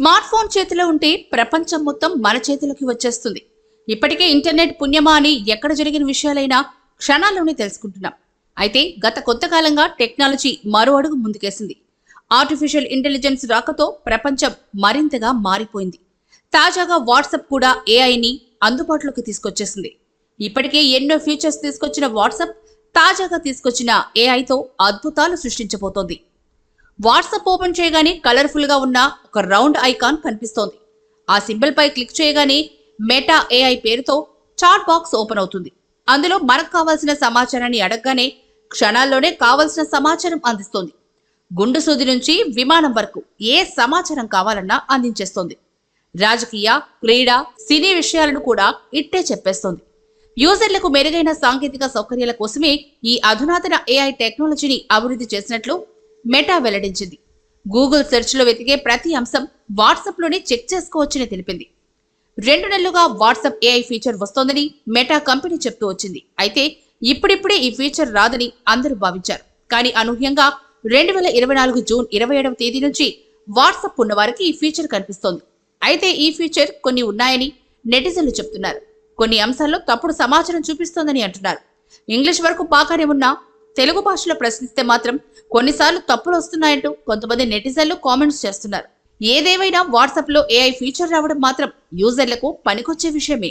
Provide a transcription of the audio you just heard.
Smart phone చేతిలో ఉంటే ప్రపంచం మొత్తం మన చేతిలోకి వచ్చేస్తుంది. ఇప్పటికే ఇంటర్నెట్ పుణ్యమా అని ఎక్కడ జరిగిన విషయాలైనా క్షణాల్లోనే తెలుసుకుంటున్నాం. అయితే గత కొంతకాలంగా టెక్నాలజీ మరో అడుగు ముందుకేసింది. ఆర్టిఫిషియల్ ఇంటెలిజెన్స్ రాకతో ప్రపంచం మరింతగా మారిపోయింది. తాజాగా వాట్సాప్ కూడా ఏఐని అందుబాటులోకి తీసుకొచ్చేసింది. ఇప్పటికే ఎన్నో ఫీచర్స్ తీసుకొచ్చిన వాట్సాప్ తాజాగా తీసుకొచ్చిన ఏఐతో అద్భుతాలు సృష్టించబోతోంది. వాట్సాప్ ఓపెన్ చేయగానే కలర్ఫుల్గా ఉన్న ఒక రౌండ్ ఐకాన్ కనిపిస్తోంది. ఆ సింబల్ పై క్లిక్ చేయగానే మెటా ఏఐ పేరుతో చాట్ బాక్స్ ఓపెన్ అవుతుంది. అందులో మనకు కావాల్సిన సమాచారాన్ని అడగగానే క్షణాల్లోనే కావలసిన సమాచారం అందిస్తోంది. గుండు సూది నుంచి విమానం వరకు ఏ సమాచారం కావాలన్నా అందించేస్తోంది. రాజకీయ క్రీడ సినీ విషయాలను కూడా ఇట్టే చెప్పేస్తోంది. యూజర్లకు మెరుగైన సాంకేతిక సౌకర్యాల కోసమే ఈ అధునాతన ఏఐ టెక్నాలజీని అభివృద్ధి చేసినట్లు మెటా వెల్లడించింది. గూగుల్ సెర్చ్లో వెతికే ప్రతి అంశం వాట్సాప్లోనే చెక్ చేసుకోవచ్చని తెలిపింది. రెండు నెలలుగా వాట్సాప్ ఏఐ ఫీచర్ వస్తోందని మెటా కంపెనీ చెప్తూ వచ్చింది. అయితే ఇప్పుడిప్పుడే ఈ ఫీచర్ రాదని అందరూ భావించారు. కానీ అనూహ్యంగా రెండు వేల ఇరవై నాలుగు జూన్ ఇరవై ఏడవ తేదీ నుంచి వాట్సాప్ ఉన్నవారికి ఈ ఫీచర్ కనిపిస్తోంది. అయితే ఈ ఫీచర్ కొన్ని ఉన్నాయని నెటిజన్లు చెప్తున్నారు. కొన్ని అంశాల్లో తప్పుడు సమాచారం చూపిస్తోందని అంటున్నారు. ఇంగ్లీష్ వరకు బాగానే ఉన్నా తెలుగు భాషలో ప్రశ్నిస్తే మాత్రం కొన్నిసార్లు తప్పులు వస్తున్నాయంటూ కొంతమంది నెటిజన్లు కామెంట్స్ చేస్తున్నారు. ఏదేమైనా వాట్సాప్లో ఏఐ ఫీచర్ రావడం మాత్రం యూజర్లకు పనికొచ్చే విషయమే.